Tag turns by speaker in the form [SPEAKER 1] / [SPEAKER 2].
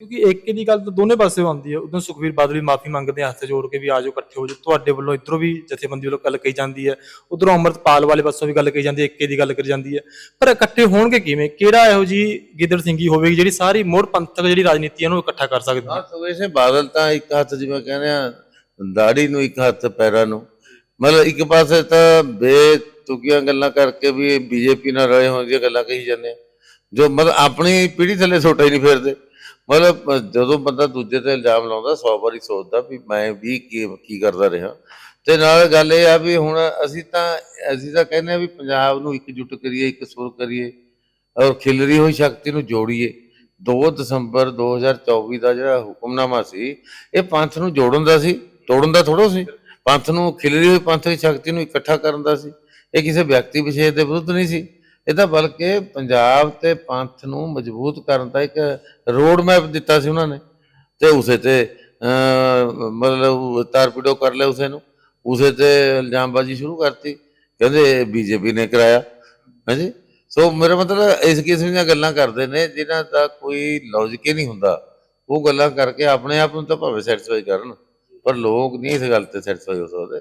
[SPEAKER 1] ਕਿਉਂਕਿ ਏਕੇ ਦੀ ਗੱਲ ਤਾਂ ਦੋਨੇ ਪਾਸੇ ਆਉਂਦੀ ਹੈ। ਉਦੋਂ ਸੁਖਵੀਰ ਬਾਦਲ ਵੀ ਮਾਫੀ ਮੰਗਦੇ ਆ, ਹੱਥ ਜੋੜ ਕੇ ਵੀ ਆਜੋ ਇਕੱਠੇ ਹੋ ਜਾਓ। ਤੁਹਾਡੇ ਵੱਲੋਂ ਇਧਰੋਂ ਵੀ ਜਥੇਬੰਦੀ ਵੱਲੋਂ ਗੱਲ ਕਹੀ ਜਾਂਦੀ ਹੈ। ਉਧਰੋਂ ਅੰਮ੍ਰਿਤਪਾਲ ਵਾਲੇ ਪਾਸੋਂ ਵੀ ਗੱਲ ਕਹੀ ਜਾਂਦੀ ਹੈ ਏਕੇ ਦੀ ਗੱਲ ਕਰੀ ਜਾਂਦੀ ਹੈ। ਪਰ ਇਕੱਠੇ ਹੋਣਗੇ ਕਿਵੇਂ? ਕਿਹੜਾ ਇਹੋ ਜੀ ਗਿੱਦੜ ਸਿੰਘੀ ਹੋਵੇਗੀ ਜਿਹੜੀ ਸਾਰੀ ਮੋੜ ਪੰਥਕ ਜਿਹੜੀ ਰਾਜਨੀਤੀ ਹੈ ਇਕੱਠਾ ਕਰ ਸਕਦੀ ਹੈ?
[SPEAKER 2] ਹਾਂ ਸੁਵੇਸ਼ ਬਾਦਲ ਤਾਂ ਇੱਕ ਹੱਥ ਜਿਵੇਂ ਕਹਿੰਦੇ ਆ, ਦਾੜੀ ਨੂੰ ਇੱਕ ਹੱਥ ਪੈਰਾਂ ਨੂੰ। ਮਤਲਬ ਇੱਕ ਪਾਸੇ ਤਾਂ ਬੇਤੁਕੀਆਂ ਗੱਲਾਂ ਕਰਕੇ ਵੀ ਬੀਜੇਪੀ ਨਾਲ ਰਲੇ ਹੋਣ ਦੀਆਂ ਗੱਲਾਂ ਕਹੀ ਜਾਂਦੇ ਜੋ ਮਤਲਬ ਆਪਣੀ ਪੀੜ੍ਹੀ ਥੱਲੇ ਸੋਟਾ ਹੀ ਨਹੀਂ ਫੇਰਦੇ। ਮਤਲਬ ਜਦੋਂ ਬੰਦਾ ਦੂਜੇ ਤੇ ਇਲਜ਼ਾਮ ਲਾਉਂਦਾ 100 ਵਾਰੀ ਸੋਚਦਾ ਵੀ ਮੈਂ ਵੀ ਕੀ ਕੀ ਕਰਦਾ ਰਿਹਾ। ਤੇ ਨਾਲ ਗੱਲ ਇਹ ਆ ਵੀ ਹੁਣ ਅਸੀਂ ਤਾਂ ਅਸੀਂ ਤਾਂ ਕਹਿੰਦੇ ਆ ਵੀ ਪੰਜਾਬ ਨੂੰ ਇਕਜੁੱਟ ਕਰੀਏ, ਇੱਕ ਸੁਰ ਕਰੀਏ, ਔਰ ਖਿਲਰੀ ਹੋਈ ਸ਼ਕਤੀ ਨੂੰ ਜੋੜੀਏ। 2 ਦਸੰਬਰ 2024 ਦਾ ਜਿਹੜਾ ਹੁਕਮਨਾਮਾ ਸੀ, ਇਹ ਪੰਥ ਨੂੰ ਜੋੜਨ ਦਾ ਸੀ, ਤੋੜਨ ਦਾ ਥੋੜੋ ਸੀ। ਪੰਥ ਨੂੰ, ਖਿਲਰੀ ਹੋਈ ਪੰਥ ਦੀ ਸ਼ਕਤੀ ਨੂੰ ਇਕੱਠਾ ਕਰਨ ਦਾ ਸੀ। ਇਹ ਕਿਸੇ ਵਿਅਕਤੀ ਵਿਸ਼ੇਸ਼ ਦੇ ਵਿਰੁੱਧ ਨਹੀਂ ਸੀ। ਇਹ ਤਾਂ ਬਲਕਿ ਪੰਜਾਬ ਤੇ ਪੰਥ ਨੂੰ ਮਜ਼ਬੂਤ ਕਰਨ ਦਾ ਇੱਕ ਰੋਡ ਮੈਪ ਦਿੱਤਾ ਸੀ ਉਹਨਾਂ ਨੇ। ਤੇ ਉਸੇ ਤੇ ਅਹ, ਮਤਲਬ ਤਾਰਪੀਡੋ ਕਰ ਲਿਆ ਉਸੇ ਨੂੰ। ਉਸੇ ਤੇ ਇਲਜ਼ਾਮਬਾਜ਼ੀ ਸ਼ੁਰੂ ਕਰਤੀ। ਕਹਿੰਦੇ ਬੀਜੇਪੀ ਨੇ ਕਰਾਇਆ। ਹਾਂਜੀ? ਸੋ ਮੇਰਾ ਮਤਲਬ ਇਸ ਕਿਸਮ ਦੀਆਂ ਗੱਲਾਂ ਕਰਦੇ ਨੇ ਜਿਨ੍ਹਾਂ ਦਾ ਕੋਈ ਲੌਜਿਕ ਹੀ ਨਹੀਂ ਹੁੰਦਾ। ਉਹ ਗੱਲਾਂ ਕਰਕੇ ਆਪਣੇ ਆਪ ਨੂੰ ਤਾਂ ਭਾਵੇਂ ਸੈਟੀਸਫਾਈ ਕਰਨ ਪਰ ਲੋਕ ਨਹੀਂ ਇਸ ਗੱਲ ਤੇ ਸੈਟੀਸਫਾਈ ਹੋ ਸਕਦੇ।